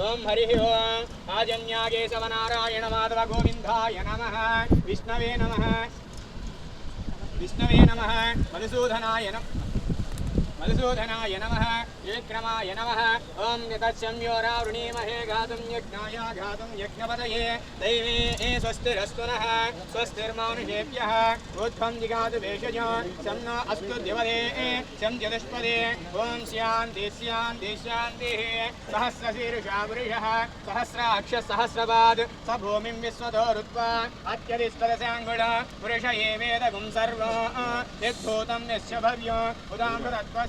ఓం హరి ఓం. ఆజన్యాగేశవనారాయణ మాధవ గోవిందాయ నమ. విష్ణవే నమ. విష్ణవే నమ. మధుసూదనాయ నమ. मधुसूदनाय नमः, विक्रमाय नमः। ॐ यतच्छम्योरावृणीमहे घातुं यज्ञाय, घातुं यज्ञपतये। दैवे स्वस्तिरस्तु नः स्वस्तिर्मानुषेभ्यः ऊर्ध्वं जिगातु भेषजो शं न अस्तु दिवदे शं चतुष्पदे ॐ स्यान्ति स्यान्ति शान्तिः सहस्रशीर्षा वृषः, सहस्राक्षसहस्रपाद्। स भूमिं विश्वतो रुत्वा अत्यधिस्तदशाङ्गुल पुरुष एवेदगुं सर्वो। यद्भूतं यस्य भव्य। उदाहृतत्वस्य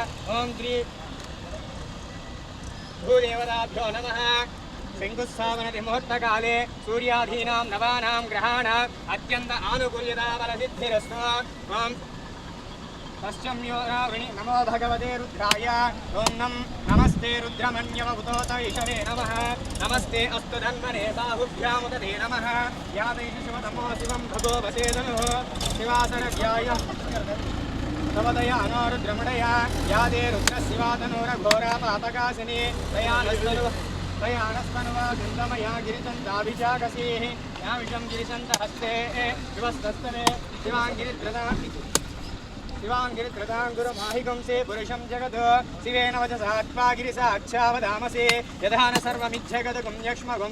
ఓం శ్రీ భూదేవతాభ్యో నమ. శంకుస్థాపనతి ముహూర్తకాలే సూర్యాధీనాం నవానాం గ్రహాణాం అత్యంత ఆనుకూల్యతాబలసిద్ధిరస్తు. ఓం. పశ్చమ్యోరావృణి నమో భగవతే రుద్రాయ. ఓం నం. నమస్తే రుద్రమన్యమభుతోత ఇషవే నమ. నమస్తే అస్తు ధన్వనే బాహుభ్యాముదతే నమః. యాదైష శివతమో శివం భగో వసేదను. శివాసనవ్యాయ प्रवदय अनोरु द्रमणया या ते रुद्रशिवातनोरघोरापातकाशिनी तया नस्तनु तया नस्तनुवा या विषं गिरिचन्दहस्ते विवस्तस्तने शिवाङ्गिरिद्रदा शिवाङ्गिरिकृताङ्गुरमाहिगंसे पुरुषं जगद, शिवेन वचसात्मा गिरिसाक्षावधामसे यथा न सर्वमिच्छगद गुं यक्ष्मगुं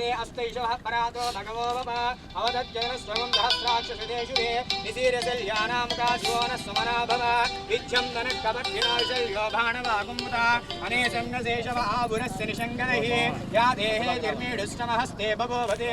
నమః ప్రముంచతన్ వనస్వభయోరాత్మియోజ్య యాజ్యతే అస్తైషవః పరాతో భగవో వప అవదజ్జన స్వరం సహస్రాక్షసుదేషు దే నిశీరశల్యానాం కాశివో న సమనా భవ విద్యం ధనక్కమర్ధినాశల్యో భాణవాగుముత అనేశంగశేషవ ఆభురస్య నిశంగనైః యా దేహే నిర్మీడుష్టమహస్తే బభోవతే